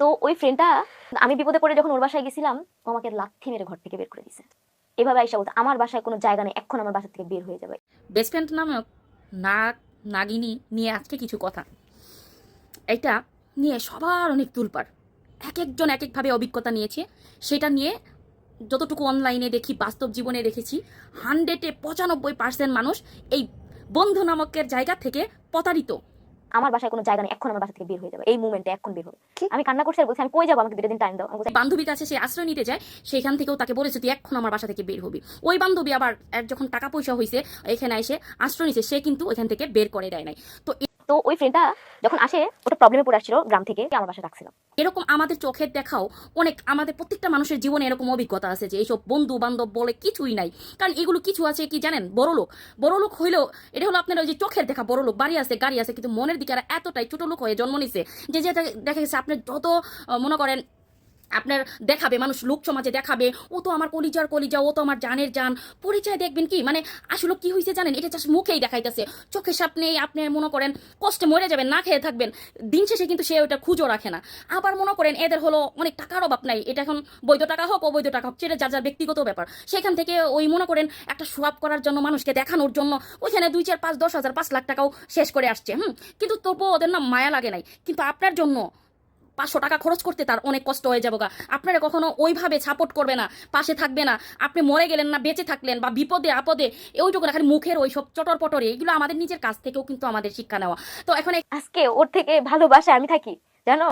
তো ওই ফ্রেন্ডটা আমি বিপদে পড়ে যখন ওর বাসায় গেছিলাম, ও আমাকে লাথি মেরে ঘর থেকে বের করে দিছে। এভাবে আইসা বলতে আমার বাসায় কোনো জায়গা নেই, এখন আমার বাসা থেকে বের হয়ে যাবে। বেস্ট ফ্রেন্ড নামক নাগ নাগিনী নিয়ে আজকে কিছু কথা। এটা নিয়ে সবার অনেক তুলপার এক একজন এক একভাবে অভিজ্ঞতা নিয়েছে। সেটা নিয়ে যতটুকু অনলাইনে দেখি, বাস্তব জীবনে দেখেছি হান্ড্রেডে পঁচানব্বই পার্সেন্ট মানুষ এই বন্ধু নামকের জায়গা থেকে প্রতারিত। আমার বাসায় কোনো জায়গা নেই এখন আমার বাসা থেকে বের হয়ে যাবে। এই মুমেন্টে এখন বের হবে। আমি কান্না করছি আর বলছি আমি কই যাব? আমাকে দুটো দিন টাইম দাও। বান্ধবী বান্ধবীর কাছে সে আশ্রয় নিতে যায় সেখান থেকেও তাকে বলেছে তুই এখন আমার বাসা থেকে বের হবি। ওই বান্ধবী আবার যখন টাকা পয়সা হয়েছে এখানে এসে আশ্রয় নিছে সে কিন্তু ওইখান থেকে বের করে দেয় নাই। তো তো ওই ফ্রেন্ডটা যখন আসে, ওটা প্রবলেমে পড়ে আসছিল গ্রাম থেকে, আমার বাসায় রাখছিলাম এরকম আমাদের চোখের দেখাও অনেক আমাদের প্রত্যেকটা মানুষের জীবনে এরকম অভিজ্ঞতা আছে যে এইসব বন্ধু বান্ধব বলে কিছুই নাই। কারণ এগুলো কিছু আছে কি জানেন? বড় লোক। বড় লোক হইলেও এটা হলো আপনার ওই যে চোখের দেখা, বড় লোক। বাড়ি আছে, গাড়ি আছে, কিন্তু মনের দিকে এতটাই ছোট লোক হয়ে জন্ম নিছে যে যেটা দেখা গেছে আপনার যত মনে করেন আপনার দেখাবে, মানুষ লোক সমাজে দেখাবে, ও তো আমার কলিজার কলিজা, ও তো আমার জানের জান। পরিচয় দেখবেন কি? মানে আসলে কি হয়েছে জানেন? এটা চাষ মুখেই দেখাইতেছে। চোখের সামনে আপনি মনে করেন কষ্টে মরে যাবেন, না খেয়ে থাকবেন। দিন শেষে কিন্তু সে ওটা খুঁজো রাখে না। আবার মনে করেন এদের হলো অনেক টাকার অভাব নাই। এটা এখন বৈধ টাকা হোক, অবৈধ টাকা হোক, সেটা যার যার ব্যক্তিগত ব্যাপার। সেখান থেকে ওই মনে করেন একটা সোয়াব করার জন্য মানুষকে দেখানোর জন্য ওইখানে দুই চার পাঁচ দশ হাজার পাঁচ লাখ টাকাও শেষ করে আসছে, হুম? কিন্তু তবুও ওদের না মায়া লাগে নাই। কিন্তু আপনার জন্য পাঁচশো টাকা খরচ করতে তার অনেক কষ্ট হয়ে যাব গা আপনারা কখনো ওইভাবে সাপোর্ট করবে না, পাশে থাকবে না। আপনি মরে গেলেন না, বেঁচে থাকলেন বা বিপদে আপদে ওইটুকু না, খালি মুখের ওই সব চটর পটরে এগুলো আমাদের নিজের কাছ থেকেও কিন্তু আমাদের শিক্ষা নেওয়া। তো এখন আজকে ওর থেকে ভালোবাসা আমি থাকি, জানো?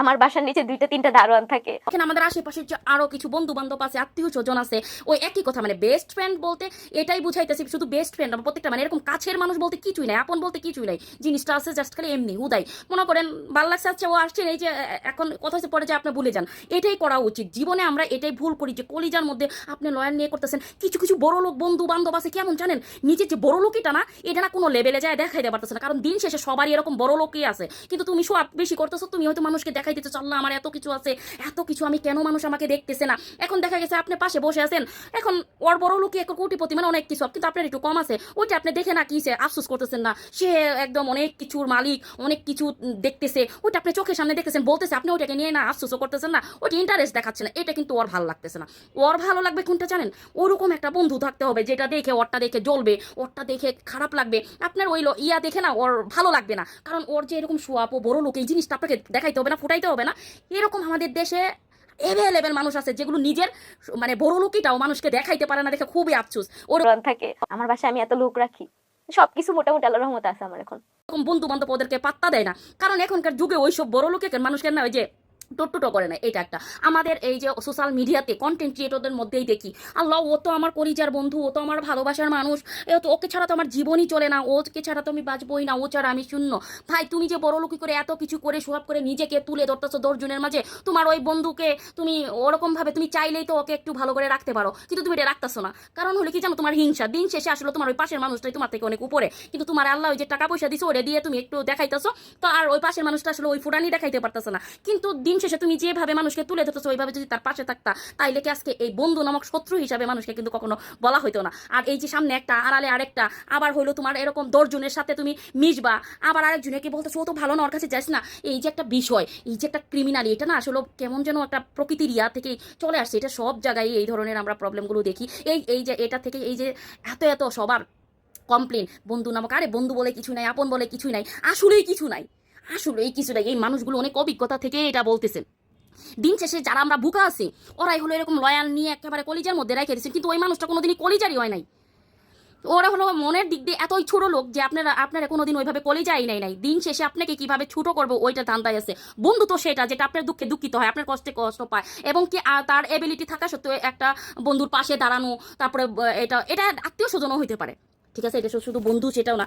আমার বাসার নিচে দুইটা, তিনটা দারোয়ান থাকে। এখানে আমাদের আশেপাশে যে আরও কিছু বন্ধু বান্ধব আছে, আত্মীয় স্বজন আছে, ওই একই কথা মানে বেস্ট ফ্রেন্ড বলতে এটাই বুঝাইতেছি, শুধু বেস্ট ফ্রেন্ড আমার প্রত্যেকটা মানে এরকম কাছের মানুষ বলতে কিছুই নাই, আপন বলতে কিছুই নাই, জিনিসটা আছে জাস্ট খালি এমনি, উদাই। মনে করেন ভালো লাগছে আচ্ছা ও আসছে, এই যে, এখন কথা হচ্ছে পরে যে আপনি ভুলে যান, এটাই করা উচিত। জীবনে আমরা এটাই ভুল করি যে, কলিজার মধ্যে আপনি লয়ার নিয়ে করতেছেন, কিছু কিছু বড় লোক বন্ধু বান্ধব আছে, কেমন জানেন? নিজের যে বড় লোকইটা না, এটা না কোনো লেভেলে যায় দেখাইতে পারতেছে না, কারণ দিন শেষে সবারই এরকম বড় লোকই আছে। কিন্তু তুমি সব বেশি করতেছো, তুমি হয়তো মানুষকে দেখাইতেছো চল না আমার এত কিছু আছে, এত কিছু আমি কেন মানুষ আমাকে দেখতেছে না? এখন দেখা গেছে আপনি পাশে বসে আছেন, এখন ওর বড় লোকই এক কোটিপতি মানে অনেক কিছু, কিন্তু আপনার একটু কম আছে, ওইটা আপনি দেখে না কি সে আফসোস করতেছেন না। সে একদম অনেক কিছুর মালিক, অনেক কিছু দেখতেছে, ওইটা আপনি চোখের সামনে দেখতেছেন বলতেছে, আপনি ওইটাকে নিয়ে না আফসোসও করতেছেন না, ওইটা ইন্টারেস্ট দেখাচ্ছে না, এটা কিন্তু ওর ভালো লাগতেছে না। ওর ভালো লাগবে কোনটা জানেন? ওরকম একটা বন্ধু থাকতে হবে, যেটা দেখে ওরটা দেখে জ্বলবে, ওরটা দেখে খারাপ লাগবে, আপনার ওই ইয়া দেখে না ওর ভালো লাগবে না, কারণ ওর যে এরকম সোয়াপ ও বড় লোক, এই জিনিসটা আপনাকে দেখাইতে হবে না ফুটাইতে হবে না। এরকম আমাদের দেশে এভেলেবেল মানুষ আছে যেগুলো নিজের মানে বড় লোকিটাও মানুষকে দেখাইতে পারে না দেখে খুবই আফসোস। ওর থাকে আমার বাসায় আমি এত লোক রাখি। সবকিছু মোটামুটি আল্লাহর রহমত আছে আমার এখন। এরকম বন্ধু বান্ধব ওদেরকে পাত্তা দেয় না। কারণ এখনকার যুগে ওইসব বড় লোকের মানুষকে না ওই যে টোটো করে না এটা একটা। আমাদের এই যে সোশ্যাল মিডিয়াতে কন্টেন্ট ক্রিয়েটরদের মধ্যেই দেখি, আল্লাহ, ও তো আমার পরিচার বন্ধু, ও তো আমার ভালোবাসার মানুষ, এ তো ওকে ছাড়া তো আমার জীবনই চলে না, ওকে ছাড়া তো আমি বাঁচবই না, ও ছাড়া আমি শূন্য। ভাই, তুমি যে বড় লোকি করে এত কিছু করে সোয়াব করে নিজেকে তুলে ধরতেছো দশজনের মাঝে, তোমার ওই বন্ধুকে তুমি ওরকমভাবে তুমি চাইলেই তো ওকে একটু ভালো করে রাখতে পারো, কিন্তু তুমি এটা রাখতেছো না। কারণ হলো কি জানো, তোমার হিংসা, দিন শেষে আসলে তোমার ওই পাশের মানুষটাই তোমার থেকে অনেক উপরে, কিন্তু তোমার আল্লাহ ওই যে টাকা পয়সা দিছো ওটা দিয়ে তুমি একটু দেখাইতেছো, তো আর ওই পাশের মানুষটা আসলে ওই ফুটানি দেখাইতে পারতেছে না। কিন্তু দিন শেষে তুমি যেভাবে মানুষকে তুলে ধরতেছো, ওইভাবে যদি তার পাশে থাকতা, তাইলে কি আজকে এই বন্ধু নামক শত্রু হিসাবে মানুষকে কিন্তু কখনো বলা হইতো না। আর এই যে সামনে একটা, আড়ালে আরেকটা, আবার হইল তোমার এরকম দশজনের সাথে তুমি মিশবা, আবার আরেকজনকে বলতেছো, ও তো ভালো না, ওর কাছে যাস না। এই যে একটা বিষয়, এই যে একটা ক্রিমিনালি এটা না আসলে কেমন যেন একটা প্রকৃতির ইয়া থেকে চলে আসছে। এটা সব জায়গায় এই ধরনের আমরা প্রবলেমগুলো দেখি। এই এই যে এটা থেকে, এই যে এত এত সবার কমপ্লেন বন্ধু নামক, আরে বন্ধু বলে কিছু নাই, আপন বলে কিছুই নাই। আসলেই কিছু নাই। আসলেই এই নাই এই মানুষগুলো অনেক অভিজ্ঞতা থেকে এটা বলতেছেন দিন শেষে যারা আমরা বুকা আছি, ওরাই হলো এরকম লয়াল নিয়ে একেবারে কলিজার মধ্যে রেখে দিচ্ছে কিন্তু ওই মানুষটা কোনোদিনই কলিজারই হয় নাই। ওরা হলো মনের দিক দিয়ে এতই ছোট লোক যে আপনারা আপনারা কোনোদিন ওইভাবে কলিজাই নাই নাই। দিন শেষে আপনাকে কীভাবে ছোট করব ওইটা ধান্দায় আছে। বন্ধু তো সেটা, যেটা আপনার দুঃখে দুঃখিত হয়, আপনার কষ্টে কষ্ট পায়। এবং কি তার এবিলিটি থাকা সত্ত্বেও একটা বন্ধুর পাশে দাঁড়ানো, তারপরে এটা এটা আত্মীয় স্বজনও হইতে পারে। ঠিক আছে? এটা শুধু বন্ধু সেটাও না।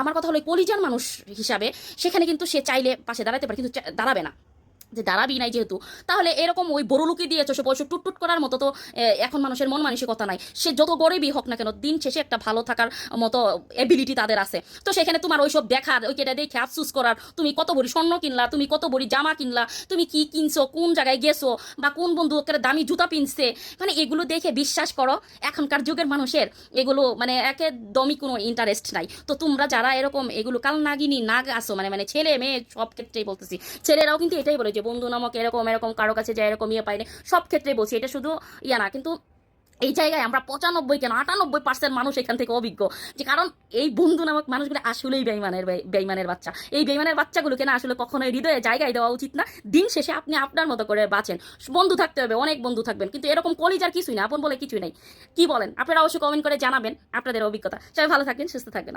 আমার কথা হলো কলিজার মানুষ হিসাবে, সেখানে কিন্তু সে চাইলে পাশে দাঁড়াতে পারে, কিন্তু দাঁড়াবে না। যে দাঁড়াবি নাই যেহেতু, তাহলে এরকম ওই বড় লুকি দিয়েছ, সে পয়সা টুটটুট করার মতো তো এখন মানুষের মন মানসিকতা নাই। সে যত গরিবই হোক না কেন, দিন শেষে একটা ভালো থাকার মতো এবিলিটি তাদের আছে। তো সেখানে তোমার ওইসব দেখার, ওই ওইটা দেখে আফসুস করার, তুমি কত বড়ি স্বর্ণ কিনলা, তুমি কত বড়ি জামা কিনলা, তুমি কি কিনছো, কোন জায়গায় গেছো, বা কোন বন্ধু ওকে দামি জুতা পিনছে মানে এগুলো দেখে বিশ্বাস করো, এখনকার যুগের মানুষের এগুলো মানে একদমই কোনো ইন্টারেস্ট নাই। তো তোমরা যারা এরকম এগুলো কাল নাগিনী নাগ আসো মানে মানে ছেলে মেয়ে সব ক্ষেত্রেই বলতেছি, ছেলেরাও কিন্তু এটাই বলে যে যে বন্ধু নামক এরকম এরকম কারও কাছে যায় এরকম ইয়ে পাইনি, সব ক্ষেত্রে বলছি, এটা শুধু ইয়া না, কিন্তু এই জায়গায় আমরা পঁচানব্বই কেন, আটানব্বই পার্সেন্ট মানুষ এখান থেকে অভিজ্ঞ। যে কারণ এই বন্ধু নামক মানুষগুলো আসলেই বেইমানের বেইমানের বাচ্চা। এই বেইমানের বাচ্চাগুলোকে না আসলে কখনোই হৃদয়ে জায়গায় দেওয়া উচিত না। দিন শেষে আপনি আপনার মতো করে বাঁচেন। বন্ধু থাকতে হবে, অনেক বন্ধু থাকবেন, কিন্তু এরকম কলিজার কিছুই না, আপন বলে কিছুই নাই। কি বলেন? আপনারা অবশ্যই কমেন্ট করে জানাবেন আপনাদের অভিজ্ঞতা। সবাই ভালো থাকবেন, সুস্থ থাকবেন।